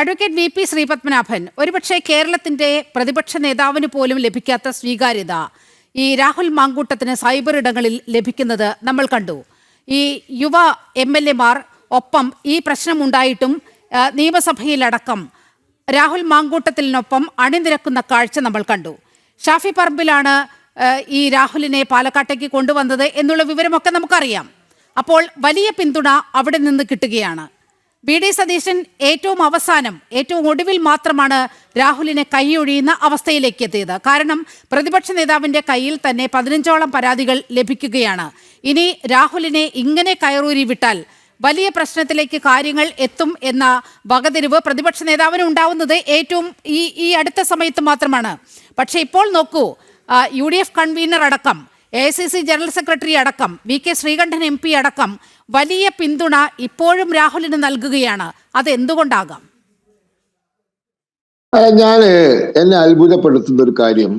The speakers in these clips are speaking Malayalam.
അഡ്വക്കേറ്റ് വി പി ശ്രീപത്മനാഭൻ ഒരുപക്ഷെ കേരളത്തിന്റെ പ്രതിപക്ഷ നേതാവിന് പോലും ലഭിക്കാത്ത സ്വീകാര്യത ഈ രാഹുൽ മാങ്കൂട്ടത്തിന് സൈബർ ഇടങ്ങളിൽ ലഭിക്കുന്നത് നമ്മൾ കണ്ടു. ഈ യുവ എം എൽ എമാർ ഒപ്പം ഈ പ്രശ്നമുണ്ടായിട്ടും നിയമസഭയിലടക്കം രാഹുൽ മാങ്കൂട്ടത്തിനൊപ്പം അണിനിരക്കുന്ന കാഴ്ച നമ്മൾ കണ്ടു. ഷാഫി പറമ്പിലാണ് ഈ രാഹുലിനെ പാലക്കാട്ടേക്ക് കൊണ്ടുവന്നത് എന്നുള്ള വിവരമൊക്കെ നമുക്കറിയാം. അപ്പോൾ വലിയ പിന്തുണ അവിടെ നിന്ന് കിട്ടുകയാണ്. വി ഡി സതീശൻ ഏറ്റവും അവസാനം ഏറ്റവും ഒടുവിൽ മാത്രമാണ് രാഹുലിനെ കൈയൊഴിയുന്ന അവസ്ഥയിലേക്ക് എത്തിയത്. കാരണം പ്രതിപക്ഷ നേതാവിന്റെ കയ്യിൽ തന്നെ പതിനഞ്ചോളം പരാതികൾ ലഭിക്കുകയാണ്. ഇനി രാഹുലിനെ ഇങ്ങനെ കയറൂരി വിട്ടാൽ വലിയ പ്രശ്നത്തിലേക്ക് കാര്യങ്ങൾ എത്തും എന്ന വകതിരിവ് പ്രതിപക്ഷ നേതാവിന് ഉണ്ടാവുന്നത് ഏറ്റവും ഈ ഈ അടുത്ത സമയത്ത് മാത്രമാണ്. പക്ഷേ ഇപ്പോൾ നോക്കൂ യു ഡി എഫ് കൺവീനർ അടക്കം A C C general secretary അടക്കം V K Sreekandan M P അടക്കം വലിയ പിന്തുണ ഇപ്പോഴും രാഹുലിന് നൽകുകയാണ്. അത് എന്തുകൊണ്ടാകാം ഞാൻ എന്നെ അത്ഭുതപ്പെടുത്തുന്ന ഒരു കാര്യം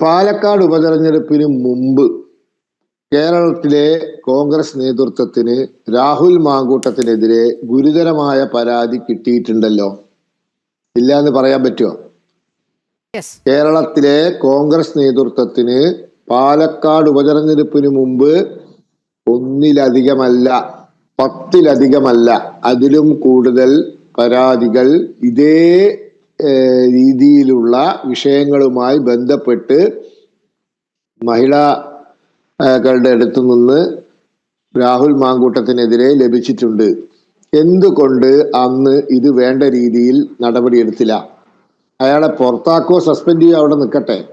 പാലക്കാട് ഉപതെരഞ്ഞെടുപ്പിന് മുമ്പ് കേരളത്തിലെ കോൺഗ്രസ് നേതൃത്വത്തിന് രാഹുൽ മാങ്കൂട്ടത്തിനെതിരെ ഗുരുതരമായ പരാതി കിട്ടിയിട്ടുണ്ടല്ലോ. ഇല്ല എന്ന് പറയാൻ പറ്റുമോ കേരളത്തിലെ കോൺഗ്രസ് നേതൃത്വത്തിന് പാലക്കാട് ഉപതെരഞ്ഞെടുപ്പിന് മുമ്പ് ഒന്നിലധികമല്ല പത്തിലധികമല്ല അതിലും കൂടുതൽ പരാതികൾ ഇതേ രീതിയിലുള്ള വിഷയങ്ങളുമായി ബന്ധപ്പെട്ട് മഹിളകളുടെ അടുത്തു നിന്ന് രാഹുൽ മാങ്കൂട്ടത്തിനെതിരെ ലഭിച്ചിട്ടുണ്ട്. എന്തുകൊണ്ട് അന്ന് ഇത് വേണ്ട രീതിയിൽ നടപടിയെടുത്തില്ല? അയാളെ പുറത്താക്കോ സസ്പെൻഡ് ചെയ്യോ അവിടെ നിൽക്കട്ടെ.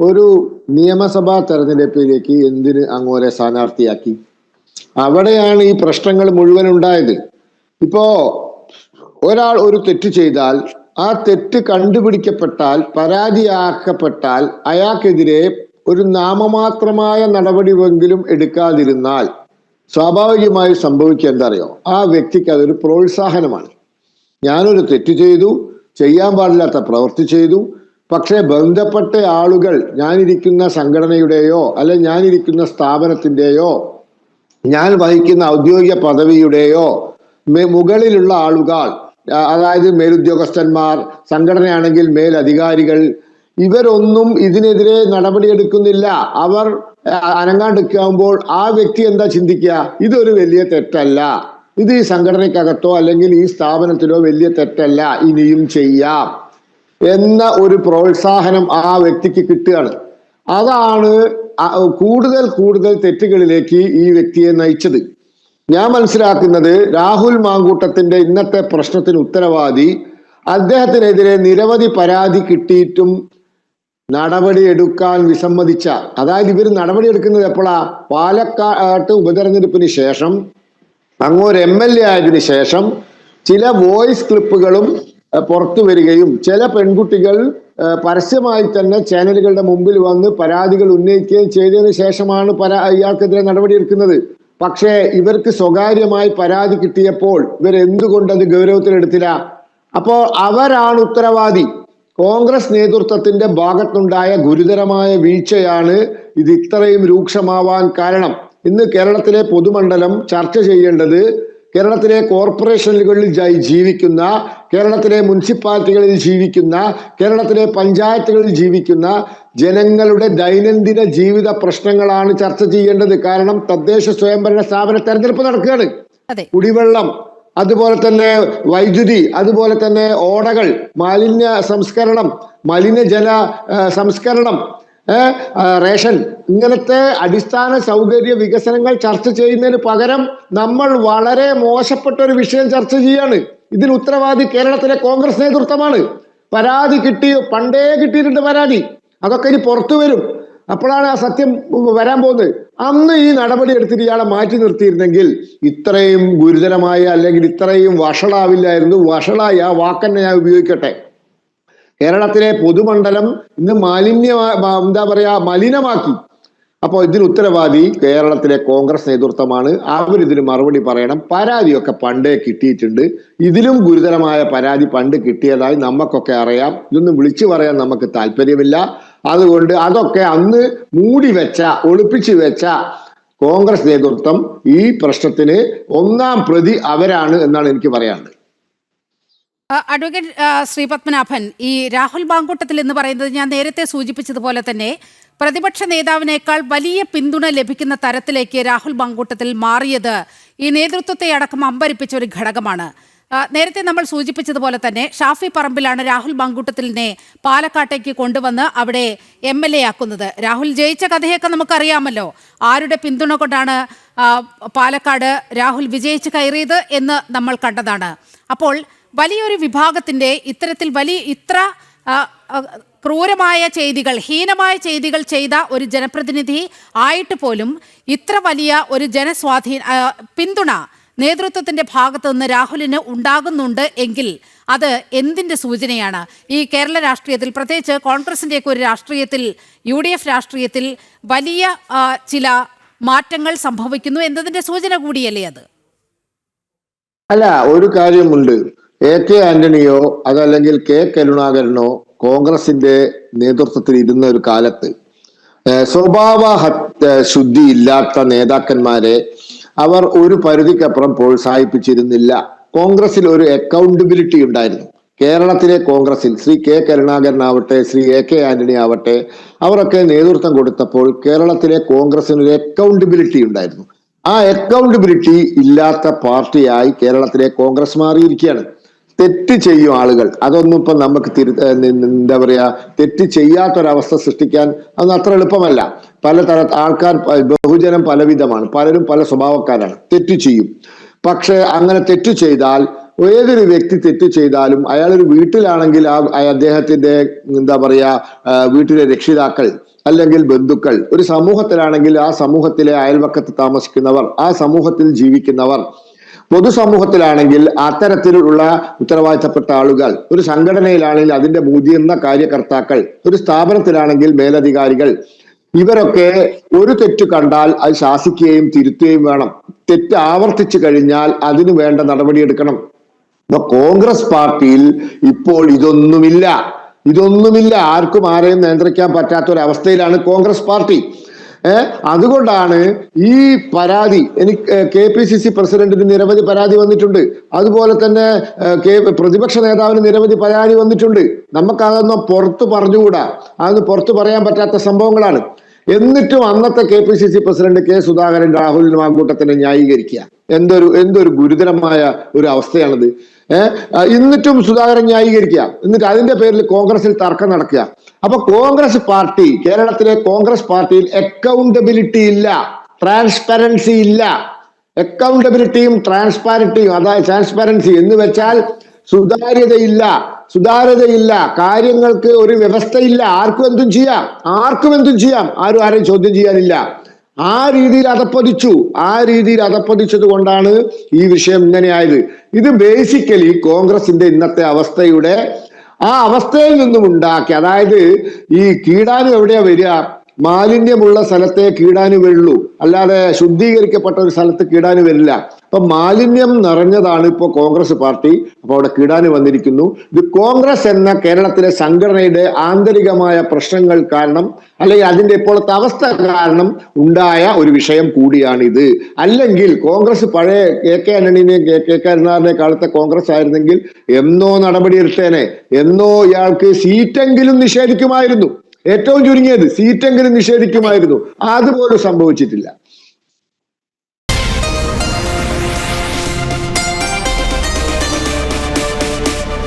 ഒരു നിയമസഭാ തെരഞ്ഞെടുപ്പിലേക്ക് എന്തിന് അങ്ങോരെ സ്ഥാനാർത്ഥിയാക്കി? അവിടെയാണ് ഈ പ്രശ്നങ്ങൾ മുഴുവൻ ഉണ്ടായത്. ഇപ്പോ ഒരാൾ ഒരു തെറ്റ് ചെയ്താൽ ആ തെറ്റ് കണ്ടുപിടിക്കപ്പെട്ടാൽ പരാതിയാക്കപ്പെട്ടാൽ അയാൾക്കെതിരെ ഒരു നാമമാത്രമായ നടപടിയെങ്കിലും എടുക്കാതിരുന്നാൽ സ്വാഭാവികമായി സംഭവിക്കുക എന്താ അറിയോ? ആ വ്യക്തിക്ക് അതൊരു പ്രോത്സാഹനമാണ്. ഞാനൊരു തെറ്റ് ചെയ്തു ചെയ്യാൻ പാടില്ലാത്ത പ്രവൃത്തി ചെയ്തു. പക്ഷേ ബന്ധപ്പെട്ട ആളുകൾ ഞാനിരിക്കുന്ന സംഘടനയുടെയോ അല്ലെ ഞാനിരിക്കുന്ന സ്ഥാപനത്തിന്റെയോ ഞാൻ വഹിക്കുന്ന ഔദ്യോഗിക പദവിയുടെയോ മുകളിലുള്ള ആളുകൾ അതായത് മേലുദ്യോഗസ്ഥന്മാർ സംഘടനയാണെങ്കിൽ മേലധികാരികൾ ഇവരൊന്നും ഇതിനെതിരെ നടപടിയെടുക്കുന്നില്ല. അവർ അനങ്ങാണ്ടിരിക്കുമ്പോൾ ആ വ്യക്തി എന്താ ചിന്തിക്കുക? ഇതൊരു വലിയ തെറ്റല്ല. ഇത് ഈ സംഘടനയ്ക്കകത്തോ അല്ലെങ്കിൽ ഈ സ്ഥാപനത്തിലോ വലിയ തെറ്റല്ല. ഇനിയും ചെയ്യാം എന്ന ഒരു പ്രോത്സാഹനം ആ വ്യക്തിക്ക് കിട്ടുകയാണ്. അതാണ് കൂടുതൽ കൂടുതൽ തെറ്റുകളിലേക്ക് ഈ വ്യക്തിയെ നയിച്ചത്. ഞാൻ മനസ്സിലാക്കുന്നത് രാഹുൽ മാങ്കൂട്ടത്തിന്റെ ഇന്നത്തെ പ്രശ്നത്തിന് ഉത്തരവാദി അദ്ദേഹത്തിനെതിരെ നിരവധി പരാതി കിട്ടിയിട്ടും നടപടി എടുക്കാൻ വിസമ്മതിച്ച അതായത് ഇവർ നടപടി എടുക്കുന്നത് എപ്പോഴാ? പാലക്കാട്ട് ഉപതെരഞ്ഞെടുപ്പിന് ശേഷം അങ്ങോട്ട് എം എൽ എ ആയതിനു ശേഷം ചില വോയിസ് ക്ലിപ്പുകളും പുറത്തു വരികയും ചില പെൺകുട്ടികൾ പരസ്യമായി തന്നെ ചാനലുകളുടെ മുമ്പിൽ വന്ന് പരാതികൾ ഉന്നയിക്കുകയും ചെയ്തതിനു ശേഷമാണ് പരാ ഇയാൾക്കെതിരെ നടപടിയെടുക്കുന്നത്. പക്ഷേ ഇവർക്ക് സ്വകാര്യമായി പരാതി കിട്ടിയപ്പോൾ ഇവർ എന്തുകൊണ്ട് അത് ഗൗരവത്തിലെടുത്തില്ല? അപ്പോ അവരാണ് ഉത്തരവാദി. കോൺഗ്രസ് നേതൃത്വത്തിന്റെ ഭാഗത്തുണ്ടായ ഗുരുതരമായ വീഴ്ചയാണ് ഇത് ഇത്രയും രൂക്ഷമാവാൻ കാരണം. ഇന്ന് കേരളത്തിലെ പൊതുമണ്ഡലം ചർച്ച ചെയ്യേണ്ടത് കേരളത്തിലെ കോർപ്പറേഷനുകളിൽ ജീവിക്കുന്ന കേരളത്തിലെ മുനിസിപ്പാലിറ്റികളിൽ ജീവിക്കുന്ന കേരളത്തിലെ പഞ്ചായത്തുകളിൽ ജീവിക്കുന്ന ജനങ്ങളുടെ ദൈനംദിന ജീവിത പ്രശ്നങ്ങളാണ് ചർച്ച ചെയ്യേണ്ടത്. കാരണം തദ്ദേശ സ്വയംഭരണ സ്ഥാപന തെരഞ്ഞെടുപ്പ് നടക്കുകയാണ്. കുടിവെള്ളം അതുപോലെ തന്നെ വൈദ്യുതി അതുപോലെ തന്നെ ഓടകൾ മാലിന്യ സംസ്കരണം മലിനജല സംസ്കരണം റേഷൻ ഇങ്ങനത്തെ അടിസ്ഥാന സൗകര്യ വികസനങ്ങൾ ചർച്ച ചെയ്യുന്നതിന് പകരം നമ്മൾ വളരെ മോശപ്പെട്ട ഒരു വിഷയം ചർച്ച ചെയ്യാണ്. ഇതിന് ഉത്തരവാദി കേരളത്തിലെ കോൺഗ്രസ് നേതൃത്വമാണ്. പരാതി കിട്ടി പണ്ടേ കിട്ടിയിട്ടുണ്ട് പരാതി. അതൊക്കെ ഇനി പുറത്തു വരും. അപ്പോഴാണ് ആ സത്യം വരാൻ പോകുന്നത്. അന്ന് ഈ നടപടി എടുത്തിട്ട് ഇയാളെ മാറ്റി നിർത്തിയിരുന്നെങ്കിൽ ഇത്രയും ഗുരുതരമായ അല്ലെങ്കിൽ ഇത്രയും വഷളാവില്ലായിരുന്നു. വഷളായി ആ വാക്കന്നെ ഞാൻ ഉപയോഗിക്കട്ടെ. കേരളത്തിലെ പൊതുമണ്ഡലം ഇന്ന് മാലിന്യ എന്താ പറയാ മലിനമാക്കി. അപ്പോൾ ഇതിന് ഉത്തരവാദി കേരളത്തിലെ കോൺഗ്രസ് നേതൃത്വമാണ്. അവരിതിന് മറുപടി പറയണം. പരാതിയൊക്കെ പണ്ടേ കിട്ടിയിട്ടുണ്ട്. ഇതിലും ഗുരുതരമായ പരാതി പണ്ട് കിട്ടിയതായി നമുക്കൊക്കെ അറിയാം. ഇതൊന്നും വിളിച്ചു പറയാൻ നമുക്ക് താല്പര്യമില്ല. അതുകൊണ്ട് അതൊക്കെ അന്ന് മൂടി വെച്ച ഒളിപ്പിച്ചു വെച്ച കോൺഗ്രസ് നേതൃത്വം ഈ പ്രശ്നത്തിന് ഒന്നാം പ്രതി അവരാണ് എന്നാണ് എനിക്ക് പറയാനുള്ളത്. അഡ്വക്കേറ്റ് ശ്രീ പത്മനാഭൻ ഈ രാഹുൽ ബാങ്കൂട്ടത്തിൽ എന്ന് പറയുന്നത് ഞാൻ നേരത്തെ സൂചിപ്പിച്ചതുപോലെ തന്നെ പ്രതിപക്ഷ നേതാവിനേക്കാൾ വലിയ പിന്തുണ ലഭിക്കുന്ന തരത്തിലേക്ക് രാഹുൽ ബാങ്കൂട്ടത്തിൽ മാറിയത് ഈ നേതൃത്വത്തെ അടക്കം അമ്പരിപ്പിച്ച ഒരു ഘടകമാണ്. നേരത്തെ നമ്മൾ സൂചിപ്പിച്ചതുപോലെ തന്നെ ഷാഫി പറമ്പിലാണ് രാഹുൽ ബാങ്കൂട്ടത്തിലിനെ പാലക്കാട്ടേക്ക് കൊണ്ടുവന്ന് അവിടെ എം എൽ എ ആക്കുന്നത്. രാഹുൽ ജയിച്ച കഥയൊക്കെ നമുക്കറിയാമല്ലോ. ആരുടെ പിന്തുണ കൊണ്ടാണ് പാലക്കാട് രാഹുൽ വിജയിച്ച് കയറിയത് എന്ന് നമ്മൾ കണ്ടതാണ്. അപ്പോൾ വലിയൊരു വിഭാഗത്തിന്റെ ഇത്തരത്തിൽ വലിയ ഇത്ര ക്രൂരമായ ചെയ്തികൾ ഹീനമായ ചെയ്തികൾ ചെയ്ത ഒരു ജനപ്രതിനിധി ആയിട്ട് പോലും ഇത്ര വലിയ ഒരു ജനസ്വാധീന പിന്തുണ നേതൃത്വത്തിന്റെ ഭാഗത്തു നിന്ന് രാഹുലിന് ഉണ്ടാകുന്നുണ്ട് എങ്കിൽ അത് എന്തിന്റെ സൂചനയാണ്? ഈ കേരള രാഷ്ട്രീയത്തിൽ പ്രത്യേകിച്ച് കോൺഗ്രസിന്റെയൊക്കെ ഒരു രാഷ്ട്രീയത്തിൽ യു ഡി എഫ് രാഷ്ട്രീയത്തിൽ വലിയ ചില മാറ്റങ്ങൾ സംഭവിക്കുന്നു എന്നതിന്റെ സൂചന കൂടിയല്ലേ അത്? അല്ല ഒരു കാര്യമുണ്ട്. എ കെ ആന്റണിയോ അതല്ലെങ്കിൽ കെ കരുണാകരനോ കോൺഗ്രസിന്റെ നേതൃത്വത്തിൽ ഇരുന്ന ഒരു കാലത്ത് സ്വഭാവ ശുദ്ധി ഇല്ലാത്ത നേതാക്കന്മാരെ അവർ ഒരു പരിധിക്കപ്പുറം പ്രോത്സാഹിപ്പിച്ചിരുന്നില്ല. കോൺഗ്രസിൽ ഒരു അക്കൗണ്ടബിലിറ്റി ഉണ്ടായിരുന്നു. കേരളത്തിലെ കോൺഗ്രസിൽ ശ്രീ കെ കരുണാകരൻ ആവട്ടെ ശ്രീ എ കെ ആന്റണി ആവട്ടെ അവരൊക്കെ നേതൃത്വം കൊടുത്തപ്പോൾ കേരളത്തിലെ കോൺഗ്രസിന് ഒരു അക്കൗണ്ടബിലിറ്റി ഉണ്ടായിരുന്നു. ആ അക്കൗണ്ടബിലിറ്റി ഇല്ലാത്ത പാർട്ടിയായി കേരളത്തിലെ കോൺഗ്രസ് മാറിയിരിക്കുകയാണ്. തെറ്റ് ചെയ്യും ആളുകൾ. അതൊന്നും ഇപ്പൊ നമുക്ക് തിരു എന്താ പറയാ തെറ്റ് ചെയ്യാത്തൊരവസ്ഥ സൃഷ്ടിക്കാൻ അതൊന്നും അത്ര എളുപ്പമല്ല. പലതര ആൾക്കാർ ബഹുജനം പലവിധമാണ്. പലരും പല സ്വഭാവക്കാരാണ്. തെറ്റ് ചെയ്യും. പക്ഷെ അങ്ങനെ തെറ്റ് ചെയ്താൽ ഏതൊരു വ്യക്തി തെറ്റ് ചെയ്താലും അയാളൊരു വീട്ടിലാണെങ്കിൽ ആ അദ്ദേഹത്തിന്റെ എന്താ പറയാ വീട്ടിലെ രക്ഷിതാക്കൾ അല്ലെങ്കിൽ ബന്ധുക്കൾ ഒരു സമൂഹത്തിലാണെങ്കിൽ ആ സമൂഹത്തിലെ അയൽവക്കത്ത് താമസിക്കുന്നവർ ആ സമൂഹത്തിൽ ജീവിക്കുന്നവർ പൊതുസമൂഹത്തിലാണെങ്കിൽ അത്തരത്തിലുള്ള ഉത്തരവാദിത്തപ്പെട്ട ആളുകൾ ഒരു സംഘടനയിലാണെങ്കിൽ അതിന്റെ മുതിർന്ന കാര്യകർത്താക്കൾ ഒരു സ്ഥാപനത്തിലാണെങ്കിൽ മേലധികാരികൾ ഇവരൊക്കെ ഒരു തെറ്റ് കണ്ടാൽ അത് ശാസിക്കുകയും തിരുത്തുകയും വേണം. തെറ്റ് ആവർത്തിച്ചു കഴിഞ്ഞാൽ അതിനു വേണ്ട നടപടിയെടുക്കണം അപ്പൊ കോൺഗ്രസ് പാർട്ടിയിൽ ഇപ്പോൾ ഇതൊന്നുമില്ല. ഇതൊന്നുമില്ല. ആർക്കും ആരെയും നിയന്ത്രിക്കാൻ പറ്റാത്ത ഒരു അവസ്ഥയിലാണ് കോൺഗ്രസ് പാർട്ടി. അതുകൊണ്ടാണ് ഈ പരാതി എനിക്ക് കെ പി സി സി പ്രസിഡന്റിന് നിരവധി പരാതി വന്നിട്ടുണ്ട്. അതുപോലെ തന്നെ കെ പ്രതിപക്ഷ നേതാവിന് നിരവധി പരാതി വന്നിട്ടുണ്ട്. നമുക്കതൊന്നും പുറത്ത് പറഞ്ഞുകൂടാ. അതൊന്നും പുറത്ത് പറയാൻ പറ്റാത്ത സംഭവങ്ങളാണ്. എന്നിട്ടും അന്നത്തെ K P C C president K Sudhakaran Rahul മാങ്കൂട്ടത്തിനെ ന്യായീകരിക്കുക. എന്തൊരു എന്തൊരു ഗുരുതരമായ ഒരു അവസ്ഥയാണിത്. ഏഹ് എന്നിട്ടും സുധാകരൻ ന്യായീകരിക്കുക. എന്നിട്ട് അതിന്റെ പേരിൽ കോൺഗ്രസിൽ തർക്കം നടക്കുക. അപ്പൊ കോൺഗ്രസ് പാർട്ടി കേരളത്തിലെ കോൺഗ്രസ് പാർട്ടിയിൽ അക്കൗണ്ടബിലിറ്റി ഇല്ല. ട്രാൻസ്പെറൻസി ഇല്ല. അക്കൗണ്ടബിലിറ്റിയും ട്രാൻസ്പാരന്റിയും അതായത് ട്രാൻസ്പെറൻസി എന്ന് വെച്ചാൽ സുതാര്യതയില്ല. സുതാര്യതയില്ല. കാര്യങ്ങൾക്ക് ഒരു വ്യവസ്ഥയില്ല. ആർക്കും എന്തും ചെയ്യാം. ആർക്കും എന്തും ചെയ്യാം. ആരും ആരെയും ചോദ്യം ചെയ്യാനില്ല. ആ രീതിയിൽ അതപ്പതിച്ചു ആ രീതിയിൽ അതപ്പതിച്ചത് കൊണ്ടാണ് ഈ വിഷയം ഇങ്ങനെയായത്. ഇത് ബേസിക്കലി കോൺഗ്രസിന്റെ ഇന്നത്തെ അവസ്ഥയുടെ ആ അവസ്ഥയിൽ നിന്നും ഉണ്ടാക്കി. അതായത് ഈ കീടാനും എവിടെയാ വരിക? മാലിന്യമുള്ള സ്ഥലത്തെ കീടാന് വരുള്ളൂ അല്ലാതെ ശുദ്ധീകരിക്കപ്പെട്ട ഒരു സ്ഥലത്ത് കീടാന് വരില്ല. അപ്പൊ മാലിന്യം നിറഞ്ഞതാണ് ഇപ്പോൾ കോൺഗ്രസ് പാർട്ടി. അപ്പൊ അവിടെ കീടാന് വന്നിരിക്കുന്നു. ഇത് കോൺഗ്രസ് എന്ന കേരളത്തിലെ സംഘടനയുടെ ആന്തരികമായ പ്രശ്നങ്ങൾ കാരണം അല്ലെങ്കിൽ അതിന്റെ ഇപ്പോഴത്തെ അവസ്ഥ കാരണം ഉണ്ടായ ഒരു വിഷയം കൂടിയാണിത്. അല്ലെങ്കിൽ കോൺഗ്രസ് പഴയ കെ കെ ആന്റണിനെയും കെ കെ കരുണാറിനെ കാലത്തെ കോൺഗ്രസ് ആയിരുന്നെങ്കിൽ എന്നോ നടപടിയെടുത്തേനെ എന്നോ ഇയാൾക്ക് സീറ്റെങ്കിലും നിഷേധിക്കുമായിരുന്നു. ഏറ്റവും ചുരുങ്ങിയത് സീറ്റെങ്കിലും നിഷേധിക്കുമായിരുന്നു. അതുപോലും സംഭവിച്ചിട്ടില്ല.